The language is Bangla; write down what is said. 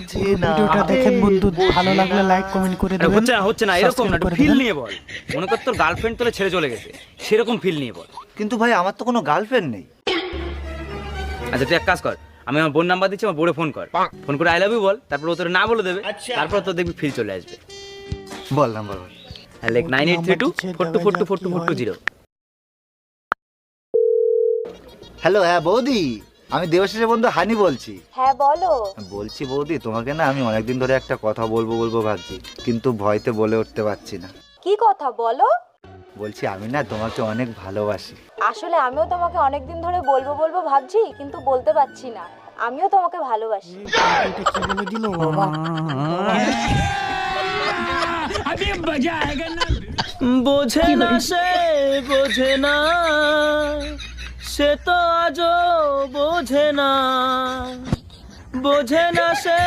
বোঝে না। ভিডিওটা দেখেন বন্ধু ভালো লাগলে লাইক কমেন্ট করে দেবেন। হচ্ছে না হচ্ছে না এরকম না ফিল নিয়ে বল। মনে কর তোর গার্লফ্রেন্ড তোলে ছেড়ে চলে গেছে সেরকম ফিল নিয়ে বল। কিন্তু ভাই আমার তো কোনো গার্লফ্রেন্ড নেই। আচ্ছা তুই এক কাজ কর আমি আমার বোন নাম্বার দিচ্ছি আমার বোর্ডে ফোন কর। ফোন করে আই লাভ ইউ বল তারপর ও তোর না বলে দেবে তারপর তোর দেখবি ফিল চলে আসবে। বল নাম্বার বল। লেখ nine eight three two four two four two four two four two zero hello হ্যাঁ বৌদি। আমি দেবশেষের বন্ধু হানি বলছি। হ্যাঁ বলো। বলছি বৌদি তোমাকে না আমি অনেকদিন ধরে একটা কথা বলব বলব ভাবছি কিন্তু ভয়তে বলে উঠতে পারছি না। কি কথা বলো। বলছি আমি না তোমাকে অনেক ভালোবাসি। আসলে আমিও তোমাকে অনেকদিন ধরে বলব বলব ভাবছি কিন্তু বলতে পারছি না। আমিও তোমাকে ভালোবাসি। বোঝে না সে বোঝে না। সে তো আজও বোঝে না বোঝে না সে